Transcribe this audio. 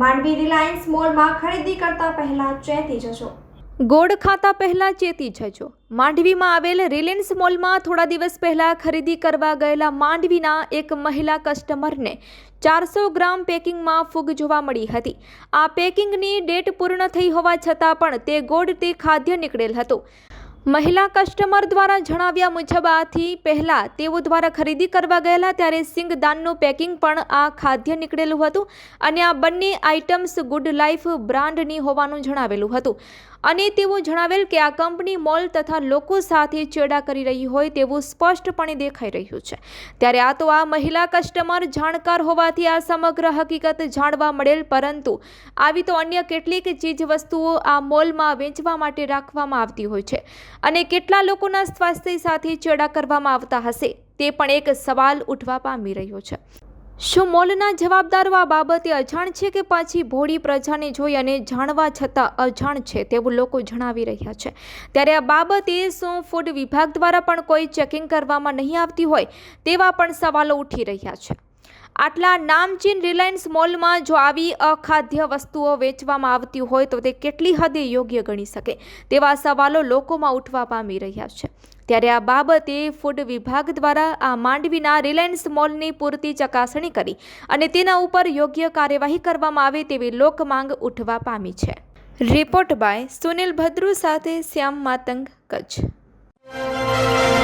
Mandvi Reliance મોલમાં ખરીદી કરતા પહેલા ચેતી જજો. ગોળ ખાતા પહેલા ચેતી જજો. માંડવીમાં આવેલ રિલાયન્સ મોલમાં થોડા દિવસ પહેલા ખરીદી કરવા ગયેલા માંડવીના એક મહિલા કસ્ટમરને ચારસો ગ્રામ પેકિંગમાં ફૂગ જોવા મળી હતી. આ પેકિંગની ડેટ પૂર્ણ થઈ હોવા છતાં પણ તે ગોળ તે ખાદ્ય નીકળેલ હતું. મહિલા કસ્ટમર દ્વારા જણાવ્યા મુજબ આથી પહેલાં તેઓ દ્વારા ખરીદી કરવા ગયેલા ત્યારે સિંગદાનનું પેકિંગ પણ આ ખાદ્ય નીકળેલું હતું અને આ બંને આઇટમ્સ ગુડ લાઈફ બ્રાન્ડની હોવાનું જણાવેલું હતું. અને તેઓ જણાવેલ કે આ કંપની મોલ તથા લોકો સાથે ચેડા કરી રહી હોય તેવું સ્પષ્ટપણે દેખાઈ રહ્યું છે. ત્યારે આ તો આ મહિલા કસ્ટમર જાણકાર હોવાથી આ સમગ્ર હકીકત જાણવા મળેલ પરંતુ આવી તો અન્ય કેટલીક ચીજ વસ્તુઓ આ મોલમાં વેચવા માટે રાખવામાં આવતી હોય છે. અને કેટલા લોકોના સ્વાસ્થ્ય સાથે ચેડા કરવામાં આવતા હશે તે પણ એક સવાલ ઉઠવા પામી રહ્યો છે. શું મોલના જવાબદારો આ બાબતે અજાણ છે કે પાછી ભોળી પ્રજાને જોઈ અને જાણવા છતાં અજાણ છે તેવું લોકો જણાવી રહ્યા છે? ત્યારે આ બાબતે શું ફૂડ વિભાગ દ્વારા પણ કોઈ ચેકિંગ કરવામાં નહીં આવતી હોય તેવા પણ સવાલો ઉઠી રહ્યા છે. આટલા નામચીન રિલાયન્સ મોલમાં જો આવી અખાદ્ય વસ્તુઓ વેચવામાં આવતી હોય તો તે કેટલી હદે યોગ્ય ગણી શકે તેવા સવાલો લોકોમાં ઉઠવા પામી રહ્યા છે. ત્યારે આ બાબતે ફૂડ વિભાગ દ્વારા આ માંડવીના રિલાયન્સ મોલની પૂરતી ચકાસણી કરી અને તેના ઉપર યોગ્ય કાર્યવાહી કરવામાં આવે તેવી લોકમાંગ ઉઠવા પામી છે. રિપોર્ટ બાય સુનિલ ભદ્રુ સાથે શ્યામ માતંગ, કચ્છ.